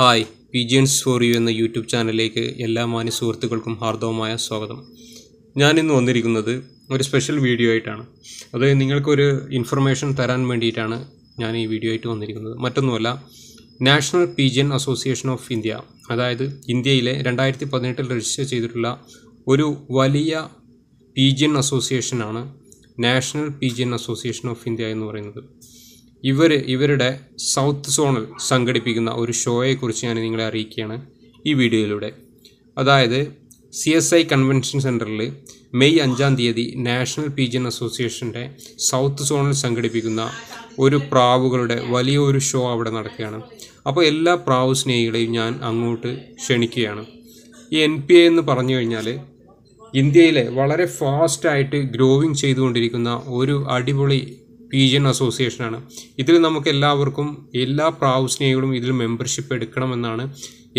Hi pigeons for you എന്ന YouTube ചാനലിലേക്ക് എല്ലാ മാന്യ സുഹൃത്തുക്കൾക്കും ഹാർദവമായ സ്വാഗതം. ഞാൻ ഇന്ന് വന്നിരിക്കുന്നത് ഒരു സ്പെഷ്യൽ വീഡിയോ ആയിട്ടാണ്. അത് നിങ്ങൾക്കൊരു ഇൻഫർമേഷൻ തരാൻ വേണ്ടിയിട്ടാണ് ഞാൻ ഈ വീഡിയോ ആയിട്ട് വന്നിരിക്കുന്നത്. മറ്റൊന്നുമല്ല national pigeon association of India അതായത് ഇന്ത്യയിലെ രണ്ടായിരത്തി പതിനെട്ടിൽ രജിസ്റ്റർ ചെയ്തിട്ടുള്ള ഒരു വലിയ pigeon അസോസിയേഷനാണ് national pigeon association of India എന്ന് പറയുന്നത്. ഇവർ ഇവരുടെ സൗത്ത് സോണിൽ സംഘടിപ്പിക്കുന്ന ഒരു ഷോയെക്കുറിച്ച് ഞാൻ നിങ്ങളെ അറിയിക്കുകയാണ് ഈ വീഡിയോയിലൂടെ. അതായത് സി എസ് ഐ കൺവെൻഷൻ സെന്ററിൽ മെയ് അഞ്ചാം തീയതി നാഷണൽ പീജിയൻ അസോസിയേഷന്റെ സൗത്ത് സോണിൽ സംഘടിപ്പിക്കുന്ന ഒരു പ്രാവുകളുടെ വലിയൊരു ഷോ അവിടെ നടക്കുകയാണ്. അപ്പോൾ എല്ലാ പ്രാവു സ്നേഹികളെയും ഞാൻ അങ്ങോട്ട് ക്ഷണിക്കുകയാണ്. ഈ എൻ പി എ എന്ന് പറഞ്ഞു കഴിഞ്ഞാൽ ഇന്ത്യയിലെ വളരെ ഫാസ്റ്റായിട്ട് ഗ്രോവിങ് ചെയ്തുകൊണ്ടിരിക്കുന്ന ഒരു അടിപൊളി പീജിയൻ അസോസിയേഷനാണ് ഇതിൽ നമുക്ക് എല്ലാവർക്കും എല്ലാ പ്രാവശ്യങ്ങളും ഇതിൽ മെമ്പർഷിപ്പ് എടുക്കണമെന്നാണ്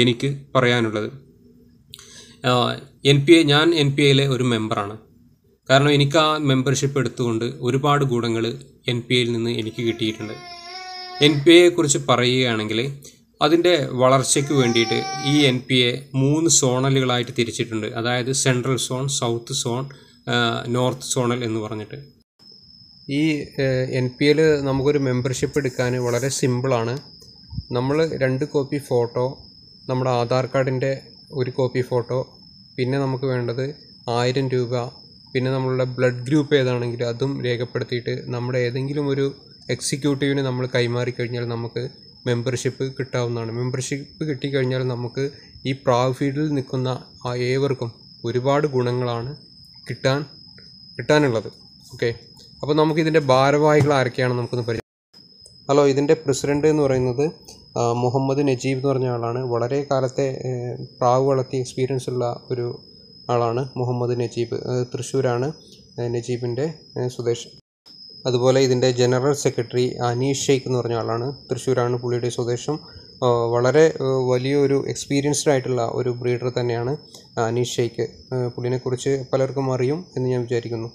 എനിക്ക് പറയാനുള്ളത്. എൻ പി എ ഞാൻ എൻ പി എയിലെ ഒരു മെമ്പറാണ് കാരണം എനിക്ക് ആ മെമ്പർഷിപ്പ് എടുത്തുകൊണ്ട് ഒരുപാട് ഗുണങ്ങൾ എൻ പി എയിൽ നിന്ന് എനിക്ക് കിട്ടിയിട്ടുണ്ട്. എൻ പി എയെ കുറിച്ച് പറയുകയാണെങ്കിൽ അതിന്റെ വളർച്ചയ്ക്ക് വേണ്ടിയിട്ട് ഈ എൻ പി എ മൂന്ന് സോണലുകളായിട്ട് തിരിച്ചിട്ടുണ്ട്. അതായത് central zone south zone north zonal എന്ന് പറഞ്ഞിട്ട്. ഈ എൻ പി എൽ നമുക്കൊരു മെമ്പർഷിപ്പ് എടുക്കാൻ വളരെ സിമ്പിളാണ് നമ്മൾ രണ്ട് കോപ്പി ഫോട്ടോ നമ്മുടെ ആധാർ കാർഡിന്റെ ഒരു കോപ്പി ഫോട്ടോ പിന്നെ നമുക്ക് വേണ്ടത് ആയിരം രൂപ പിന്നെ നമ്മളുടെ ബ്ലഡ് ഗ്രൂപ്പ് ഏതാണെങ്കിലും അതും രേഖപ്പെടുത്തിയിട്ട് നമ്മുടെ ഏതെങ്കിലും ഒരു എക്സിക്യൂട്ടീവിന് നമ്മൾ കൈമാറി കഴിഞ്ഞാൽ നമുക്ക് മെമ്പർഷിപ്പ് കിട്ടാവുന്നതാണ്. മെമ്പർഷിപ്പ് കിട്ടിക്കഴിഞ്ഞാൽ നമുക്ക് ഈ പ്രാവ് ഫീൽഡിൽ നിൽക്കുന്ന ഏവർക്കും ഒരുപാട് ഗുണങ്ങളാണ് കിട്ടാൻ കിട്ടാനുള്ളത്. ഓക്കെ അപ്പോൾ നമുക്ക് ഇതിന്റെ ഭാരവാഹികൾ ആരൊക്കെയാണ് നമുക്കൊന്ന് പരിചയം ഹലോ ഇതിന്റെ പ്രസിഡന്റ് എന്ന് പറയുന്നത് മുഹമ്മദ് നജീബ് എന്ന് പറഞ്ഞ ആളാണ്. വളരെ കാലത്തെ പ്രാവ് വളർത്തി എക്സ്പീരിയൻസ് ഉള്ള ഒരു ആളാണ് മുഹമ്മദ് നജീബ്. തൃശ്ശൂരാണ് നജീബിന്റെ സ്വദേശ്. അതുപോലെ ഇതിന്റെ ജനറൽ സെക്രട്ടറി അനീഷ് ഷെയ്ഖ് എന്ന് പറഞ്ഞ ആളാണ്. തൃശ്ശൂരാണ് പുള്ളിയുടെ സ്വദേശം. വളരെ വലിയൊരു എക്സ്പീരിയൻസ്ഡ് ആയിട്ടുള്ള ഒരു ബ്രീഡർ തന്നെയാണ് അനീഷ് ഷെയ്ഖ്. പുള്ളിനെക്കുറിച്ച് പലർക്കും അറിയും എന്ന് ഞാൻ വിചാരിക്കുന്നു.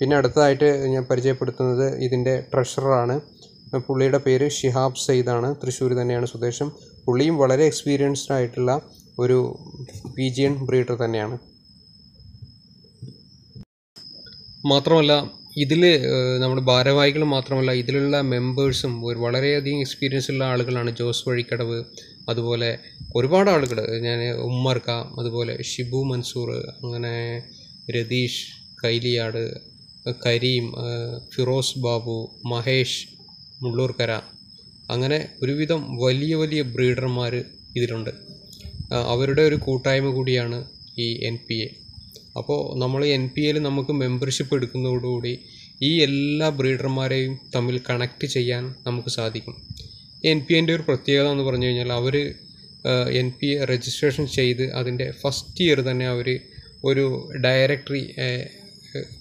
പിന്നെ അടുത്തതായിട്ട് ഞാൻ പരിചയപ്പെടുത്തുന്നത് ഇതിന്റെ ട്രഷററാണ്. പുള്ളിയുടെ പേര് ഷിഹാബ് സയ്യിദാണ് തൃശ്ശൂർ തന്നെയാണ് സ്വദേശം. പുള്ളിയും വളരെ എക്സ്പീരിയൻസ്ഡ് ആയിട്ടുള്ള ഒരു പീജിയൻ ബ്രീഡർ തന്നെയാണ്. മാത്രമല്ല ഇതിൽ നമ്മുടെ ഭാരവാഹികൾ മാത്രമല്ല ഇതിലുള്ള മെമ്പേഴ്സും ഒരു വളരെയധികം എക്സ്പീരിയൻസ് ഉള്ള ആളുകളാണ്. ജോസ് വഴിക്കടവ് അതുപോലെ ഒരുപാട് ആളുകൾ ഞാൻ ഉമ്മർക്ക അതുപോലെ ഷിബു മൻസൂർ അങ്ങനെ രതീഷ് കൈലിയാട് കരീം ഫിറോസ് ബാബു മഹേഷ് മുള്ളൂർക്കര അങ്ങനെ ഒരുവിധം വലിയ വലിയ ബ്രീഡർമാർ ഇതിലുണ്ട്. അവരുടെ ഒരു കൂട്ടായ്മ കൂടിയാണ് ഈ എൻ പി എ അപ്പോൾ നമ്മൾ എൻ പി എയിൽ നമുക്ക് മെമ്പർഷിപ്പ് എടുക്കുന്നതോടുകൂടി ഈ എല്ലാ ബ്രീഡർമാരെയും തമ്മിൽ കണക്ട് ചെയ്യാൻ നമുക്ക് സാധിക്കും. എൻ പി എന്റെ ഒരു പ്രത്യേകത എന്ന് പറഞ്ഞു കഴിഞ്ഞാൽ അവർ എൻ പി എ രജിസ്ട്രേഷൻ ചെയ്ത് അതിന്റെ ഫസ്റ്റ് ഇയർ തന്നെ അവർ ഒരു ഡയറക്ടറി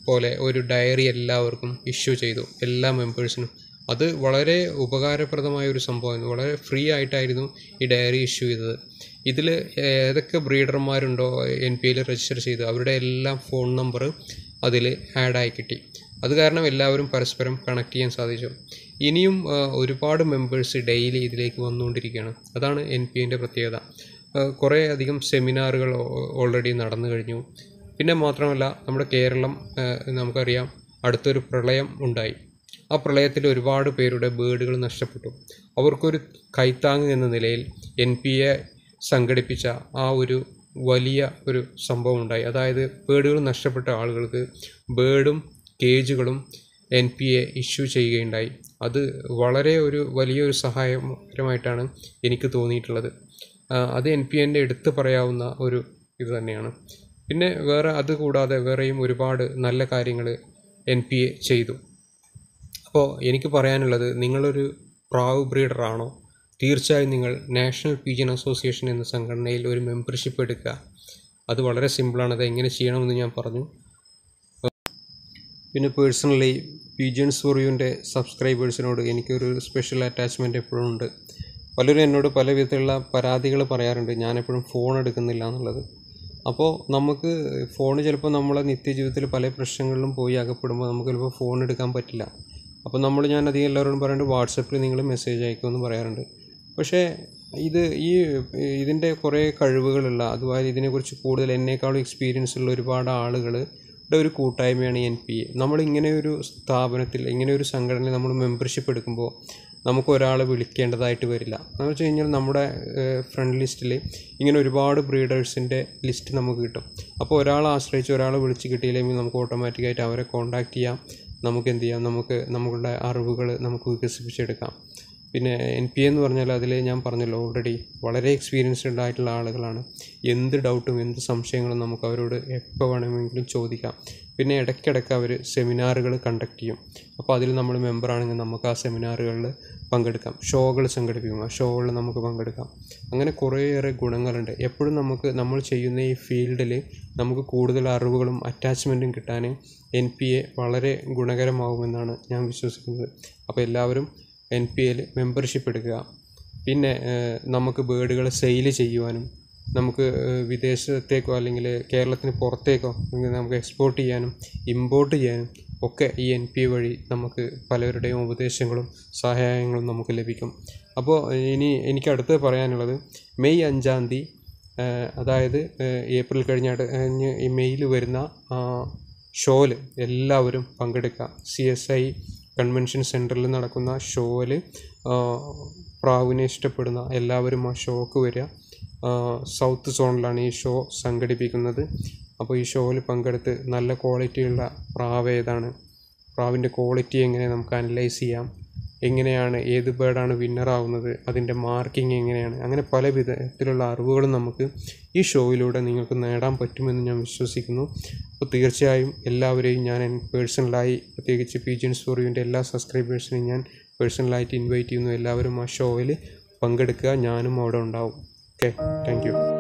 പോലെ ഒരു ഡയറി എല്ലാവർക്കും ഇഷ്യൂ ചെയ്തു. എല്ലാ മെമ്പേഴ്സിനും അത് വളരെ ഉപകാരപ്രദമായ ഒരു സംഭവമായിരുന്നു. വളരെ ഫ്രീ ആയിട്ടായിരുന്നു ഈ ഡയറി ഇഷ്യൂ ചെയ്തത്. ഇതിൽ ഏതൊക്കെ ബ്രീഡർമാരുണ്ടോ എൻ പി എയിൽ രജിസ്റ്റർ ചെയ്തു അവരുടെ എല്ലാം ഫോൺ നമ്പർ അതിൽ ആഡായി കിട്ടി. അത് കാരണം എല്ലാവരും പരസ്പരം കണക്ട് ചെയ്യാൻ സാധിച്ചു. ഇനിയും ഒരുപാട് മെമ്പേഴ്സ് ഡെയിലി ഇതിലേക്ക് വന്നുകൊണ്ടിരിക്കുകയാണ്. അതാണ് എൻ പി എന്റെ പ്രത്യേകത. കുറേ അധികം സെമിനാറുകൾ ഓൾറെഡി നടന്നു കഴിഞ്ഞു. പിന്നെ മാത്രമല്ല നമ്മുടെ കേരളം നമുക്കറിയാം അടുത്തൊരു പ്രളയം ഉണ്ടായി. ആ പ്രളയത്തിൽ ഒരുപാട് പേരുടെ ബേഡുകൾ നഷ്ടപ്പെട്ടു. അവർക്കൊരു കൈത്താങ് എന്ന നിലയിൽ എൻ പി എ സംഘടിപ്പിച്ച ആ ഒരു വലിയ ഒരു സംഭവം ഉണ്ടായി. അതായത് ബേഡുകൾ നഷ്ടപ്പെട്ട ആളുകൾക്ക് ബേഡും കേജുകളും എൻ പി എ ഇഷ്യൂ ചെയ്യുകയുണ്ടായി. അത് വളരെ ഒരു വലിയൊരു സഹായകരമായിട്ടാണ് എനിക്ക് തോന്നിയിട്ടുള്ളത്. അത് എൻ പി എന്റെ എടുത്തു പറയാവുന്ന ഒരു ഇത് തന്നെയാണ്. പിന്നെ വേറെ അതുകൂടാതെ വേറെയും ഒരുപാട് നല്ല കാര്യങ്ങൾ എൻ പി എ ചെയ്തു. അപ്പോൾ എനിക്ക് പറയാനുള്ളത് നിങ്ങളൊരു പ്രാവ് ബ്രീഡറാണോ? തീർച്ചയായും നിങ്ങൾ നാഷണൽ പീജിയൻ അസോസിയേഷൻ എന്ന സംഘടനയിൽ ഒരു മെമ്പർഷിപ്പ് എടുക്കുക. അത് വളരെ സിമ്പിളാണ് അത് എങ്ങനെ ചെയ്യണമെന്ന് ഞാൻ പറഞ്ഞു. പിന്നെ പേഴ്സണലി പീജിയൻസ് ഫോർ യുവിന്റെ സബ്സ്ക്രൈബേഴ്സിനോട് എനിക്കൊരു സ്പെഷ്യൽ അറ്റാച്ച്മെന്റ് എപ്പോഴും ഉണ്ട്. പലരും എന്നോട് പല വിധത്തിലുള്ള പരാതികൾ പറയാറുണ്ട്. ഞാനെപ്പോഴും ഫോൺ എടുക്കുന്നില്ല എന്നുള്ളത്. അപ്പോൾ നമുക്ക് ഫോൺ ചിലപ്പോൾ നമ്മളെ നിത്യജീവിതത്തിൽ പല പ്രശ്നങ്ങളിലും പോയി അകപ്പെടുമ്പോൾ നമുക്ക് ചിലപ്പോൾ ഫോൺ എടുക്കാൻ പറ്റില്ല. അപ്പോൾ നമ്മൾ ഞാൻ അധികം എല്ലാവരോടും പറയുന്നുണ്ട് വാട്സപ്പിൽ നിങ്ങൾ മെസ്സേജ് അയക്കുമെന്ന് പറയാറുണ്ട്. പക്ഷേ ഇത് ഈ ഇതിന്റെ കുറേ കഴിവുകളുള്ള അതുപോലെ ഇതിനെക്കുറിച്ച് കൂടുതൽ എന്നേക്കാളും എക്സ്പീരിയൻസ് ഉള്ള ഒരുപാട് ആളുകളുടെ ഒരു കൂട്ടായ്മയാണ് എൻ പി എ നമ്മൾ ഇങ്ങനെ ഒരു സ്ഥാപനത്തിൽ ഇങ്ങനെ ഒരു സംഘടനയിൽ നമ്മൾ മെമ്പർഷിപ്പ് എടുക്കുമ്പോൾ നമുക്ക് ഒരാളെ വിളിക്കേണ്ടതായിട്ട് വരില്ല. എന്ന് വെച്ച് കഴിഞ്ഞാൽ നമ്മുടെ ഫ്രണ്ട് ലിസ്റ്റിൽ ഇങ്ങനെ ഒരുപാട് ബ്രീഡേഴ്സിന്റെ ലിസ്റ്റ് നമുക്ക് കിട്ടും. അപ്പോൾ ഒരാളെ ആശ്രയിച്ച് ഒരാളെ വിളിച്ച് കിട്ടിയില്ലെങ്കിൽ നമുക്ക് ഓട്ടോമാറ്റിക്കായിട്ട് അവരെ കോൺടാക്റ്റ് ചെയ്യാം. നമുക്ക് എന്ത് ചെയ്യാം? നമുക്ക് നമ്മളുടെ അറിവുകൾ നമുക്ക് വികസിപ്പിച്ചെടുക്കാം. പിന്നെ എൻ പി എന്ന് പറഞ്ഞാൽ അതിൽ ഞാൻ പറഞ്ഞല്ലോ ഓൾറെഡി വളരെ എക്സ്പീരിയൻസ്ഡ് ആയിട്ടുള്ള ആളുകളാണ്. എന്ത് ഡൗട്ടും എന്ത് സംശയങ്ങളും നമുക്ക് അവരോട് എപ്പോൾ വേണമെങ്കിലും ചോദിക്കാം. പിന്നെ ഇടയ്ക്കിടയ്ക്ക് അവർ സെമിനാറുകൾ കണ്ടക്ട് ചെയ്യും. അപ്പോൾ അതിൽ നമ്മൾ മെമ്പറാണെങ്കിൽ നമുക്ക് ആ സെമിനാറുകളിൽ പങ്കെടുക്കാം. ഷോകൾ സംഘടിപ്പിക്കും. ആ ഷോകളിൽ നമുക്ക് പങ്കെടുക്കാം. അങ്ങനെ കുറേയേറെ ഗുണങ്ങളുണ്ട്. എപ്പോഴും നമുക്ക് നമ്മൾ ചെയ്യുന്ന ഈ ഫീൽഡിൽ നമുക്ക് കൂടുതൽ അറിവുകളും അറ്റാച്ച്മെന്റും കിട്ടാൻ എൻ പി എ വളരെ ഗുണകരമാകുമെന്നാണ് ഞാൻ വിശ്വസിക്കുന്നത്. അപ്പോൾ എല്ലാവരും എൻ പി എയിൽ മെമ്പർഷിപ്പ് എടുക്കുക. പിന്നെ നമുക്ക് ബേഡുകൾ സെയിൽ ചെയ്യുവാനും നമുക്ക് വിദേശത്തേക്കോ അല്ലെങ്കിൽ കേരളത്തിന് പുറത്തേക്കോ നമുക്ക് എക്സ്പോർട്ട് ചെയ്യാനും ഇമ്പോർട്ട് ചെയ്യാനും ഒക്കെ ഈ എൻ പി വഴി നമുക്ക് പലരുടെയും ഉപദേശങ്ങളും സഹായങ്ങളും നമുക്ക് ലഭിക്കും. അപ്പോൾ ഇനി എനിക്ക് അടുത്ത് പറയാനുള്ളത് മെയ് അഞ്ചാം തീയതി അതായത് ഏപ്രിൽ കഴിഞ്ഞ ഈ മെയ്യിൽ വരുന്ന ഷോയിൽ എല്ലാവരും പങ്കെടുക്കുക. സി എസ് ഐ കൺവെൻഷൻ സെന്ററിൽ നടക്കുന്ന ഷോയിൽ പ്രാവിനെ ഇഷ്ടപ്പെടുന്ന എല്ലാവരും ആ ഷോക്ക് വരിക. സൗത്ത് സോണിലാണ് ഈ ഷോ സംഘടിപ്പിക്കുന്നത്. അപ്പോൾ ഈ ഷോയിൽ പങ്കെടുത്ത് നല്ല ക്വാളിറ്റിയുള്ള പ്രാവ് ഏതാണ്? പ്രാവിന്റെ ക്വാളിറ്റി എങ്ങനെ നമുക്ക് അനലൈസ് ചെയ്യാം? എങ്ങനെയാണ് ഏത് ബേർഡാണ് വിന്നറാവുന്നത് അതിന്റെ മാർക്കിംഗ് എങ്ങനെയാണ്? അങ്ങനെ പല വിധത്തിലുള്ള അറിവുകളും നമുക്ക് ഈ ഷോയിലൂടെ നിങ്ങൾക്ക് നേടാൻ പറ്റുമെന്ന് ഞാൻ വിശ്വസിക്കുന്നു. അപ്പോൾ തീർച്ചയായും എല്ലാവരെയും ഞാൻ പേഴ്സണലായി പ്രത്യേകിച്ച് പി ജിൻ സ്റ്റോറിന്റെ എല്ലാ സബ്സ്ക്രൈബേഴ്സിനെയും ഞാൻ പേഴ്സണലായിട്ട് ഇൻവൈറ്റ് ചെയ്യുന്നു. എല്ലാവരും ആ ഷോയിൽ പങ്കെടുക്കുക. ഞാനും അവിടെ ഉണ്ടാവും. Okay thank